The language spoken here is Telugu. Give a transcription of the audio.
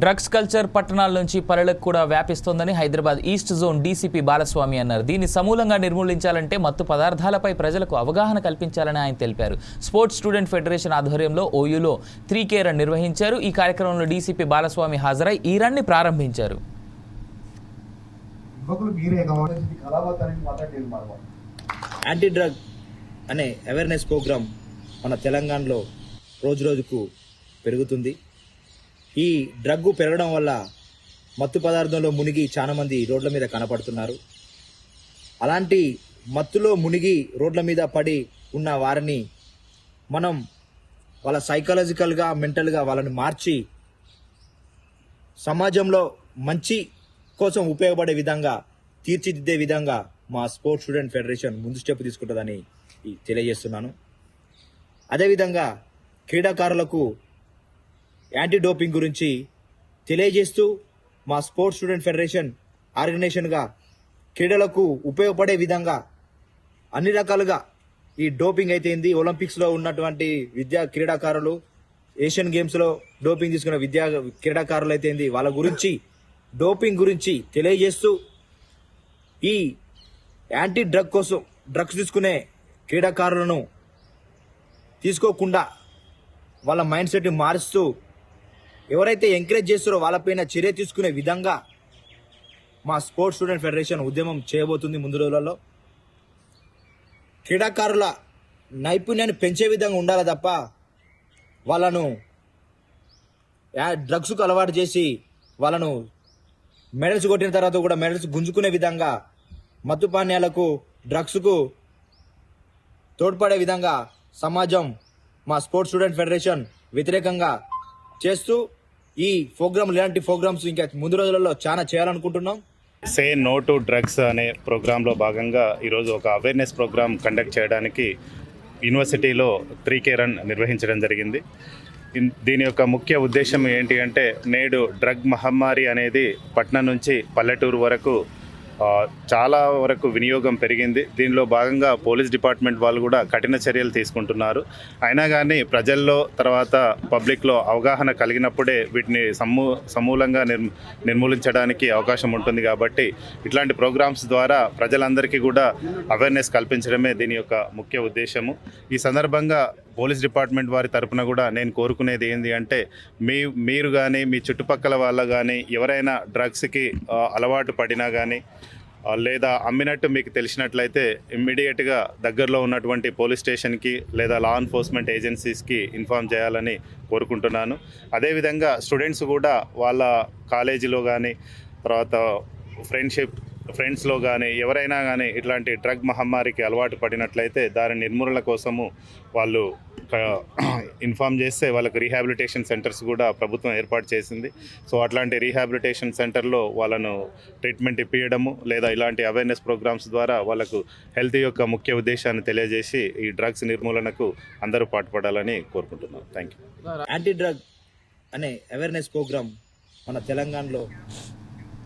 డ్రగ్స్ కల్చర్ పట్టణాల నుంచి పల్లెలకు కూడా వ్యాపిస్తోందని Hyderabad east zone DCP Balaswamy అన్నారు. దీన్ని సమూలంగా నిర్మూలించాలంటే మత్తు పదార్థాలపై ప్రజలకు అవగాహన కల్పించాలని ఆయన తెలిపారు. స్పోర్ట్స్ స్టూడెంట్ ఫెడరేషన్ ఆధ్వర్యంలో ఓయూలో త్రీ కే రన్ నిర్వహించారు. ఈ కార్యక్రమంలో డీసీపీ బాలస్వామి హాజరై ఈ రన్ని ప్రారంభించారు. యాంటీ డ్రగ్ అనే అవేర్నెస్ ప్రోగ్రాం మన తెలంగాణలో రోజు రోజుకు పెరుగుతుంది. ఈ డ్రగ్గు పెరగడం వల్ల మత్తు పదార్థంలో మునిగి చాలామంది రోడ్ల మీద కనపడుతున్నారు. అలాంటి మత్తులో మునిగి రోడ్ల మీద పడి ఉన్న వారిని మనం వాళ్ళ సైకలాజికల్గా మెంటల్గా వాళ్ళని మార్చి సమాజంలో మంచి కోసం ఉపయోగపడే విధంగా తీర్చిదిద్దే విధంగా మా స్పోర్ట్స్ స్టూడెంట్ ఫెడరేషన్ ముందు స్టెప్ తీసుకుంటుందని తెలియజేస్తున్నాను. అదేవిధంగా క్రీడాకారులకు యాంటీ డోపింగ్ గురించి తెలియజేస్తూ మా స్పోర్ట్స్ స్టూడెంట్ ఫెడరేషన్ ఆర్గనైజేషన్గా క్రీడలకు ఉపయోగపడే విధంగా అన్ని రకాలుగా ఈ డోపింగ్ అయితేంది. ఒలింపిక్స్లో ఉన్నటువంటి విద్యా క్రీడాకారులు ఏషియన్ గేమ్స్లో డోపింగ్ తీసుకున్న విద్యా క్రీడాకారులు అయితేంది. వాళ్ళ గురించి డోపింగ్ గురించి తెలియజేస్తూ ఈ యాంటీ డ్రగ్ కోసం డ్రగ్స్ తీసుకునే క్రీడాకారులను తీసుకోకుండా వాళ్ళ మైండ్ సెట్ని మారుస్తూ ఎవరైతే ఎంకరేజ్ చేస్తారో వాళ్ళపైన చర్య తీసుకునే విధంగా మా స్పోర్ట్స్ స్టూడెంట్ ఫెడరేషన్ ఉద్యమం చేయబోతుంది ముందు రోజులలో. క్రీడాకారుల నైపుణ్యాన్ని పెంచే విధంగా ఉండాలి తప్ప వాళ్ళను డ్రగ్స్కు అలవాటు చేసి వాళ్ళను మెడల్స్ కొట్టిన తర్వాత కూడా మెడల్స్ గుంజుకునే విధంగా మత్తు పానీయాలకు డ్రగ్స్కు తోడ్పడే విధంగా సమాజం మా స్పోర్ట్స్ స్టూడెంట్ ఫెడరేషన్ వ్యతిరేకంగా చేస్తూ ఈ ప్రోగ్రామ్ ఇలాంటి ప్రోగ్రామ్స్ ఇంకా ముందు రోజులలో చాలా చేయాలనుకుంటున్నాం. సే నో టు డ్రగ్స్ అనే ప్రోగ్రాంలో భాగంగా ఈరోజు ఒక అవేర్నెస్ ప్రోగ్రామ్ కండక్ట్ చేయడానికి యూనివర్సిటీలో త్రీ కే రన్ నిర్వహించడం జరిగింది. దీని యొక్క ముఖ్య ఉద్దేశం ఏంటి అంటే నేడు డ్రగ్ మహమ్మారి అనేది పట్నం నుంచి పల్లెటూరు వరకు చాలా వరకు వినియోగం పెరిగింది. దీనిలో భాగంగా పోలీస్ డిపార్ట్మెంట్ వాళ్ళు కూడా కఠిన చర్యలు తీసుకుంటున్నారు. అయినా కానీ ప్రజల్లో తర్వాత పబ్లిక్లో అవగాహన కలిగినప్పుడే వీటిని సమూ సమూలంగా నిర్ నిర్మూలించడానికి అవకాశం ఉంటుంది కాబట్టి ఇట్లాంటి ప్రోగ్రామ్స్ ద్వారా ప్రజలందరికీ కూడా అవేర్నెస్ కల్పించడమే దీని యొక్క ముఖ్య ఉద్దేశము. ఈ సందర్భంగా పోలీస్ డిపార్ట్మెంట్ వారి తరపున కూడా నేను కోరుకునేది ఏంటి అంటే మీ మీరు కానీ మీ చుట్టుపక్కల వాళ్ళ కానీ ఎవరైనా డ్రగ్స్కి అలవాటు పడినా కానీ లేదా అమ్మినట్టు మీకు తెలిసినట్లయితే ఇమ్మీడియట్గా దగ్గరలో ఉన్నటువంటి పోలీస్ స్టేషన్కి లేదా లా ఎన్ఫోర్స్మెంట్ ఏజెన్సీస్కి ఇన్ఫామ్ చేయాలని కోరుకుంటున్నాను. అదేవిధంగా స్టూడెంట్స్ కూడా వాళ్ళ కాలేజీలో కానీ తర్వాత ఫ్రెండ్షిప్ ఫ్రెండ్స్లో కానీ ఎవరైనా కానీ ఇట్లాంటి డ్రగ్ మహమ్మారికి అలవాటు పడినట్లయితే దాని నిర్మూలన కోసము వాళ్ళు ఇన్ఫామ్ చేస్తే వాళ్ళకి రీహాబిలిటేషన్ సెంటర్స్ కూడా ప్రభుత్వం ఏర్పాటు చేసింది. సో అట్లాంటి రీహాబిలిటేషన్ సెంటర్లో వాళ్ళను ట్రీట్మెంట్ ఇప్పించడము లేదా ఇలాంటి అవేర్నెస్ ప్రోగ్రామ్స్ ద్వారా వాళ్ళకు హెల్త్ యొక్క ముఖ్య ఉద్దేశాన్ని తెలియజేసి ఈ డ్రగ్స్ నిర్మూలనకు అందరూ పాటుపడాలని కోరుకుంటున్నాను థ్యాంక్ యూ యాంటీ డ్రగ్ అనే అవేర్నెస్ ప్రోగ్రామ్ మన తెలంగాణలో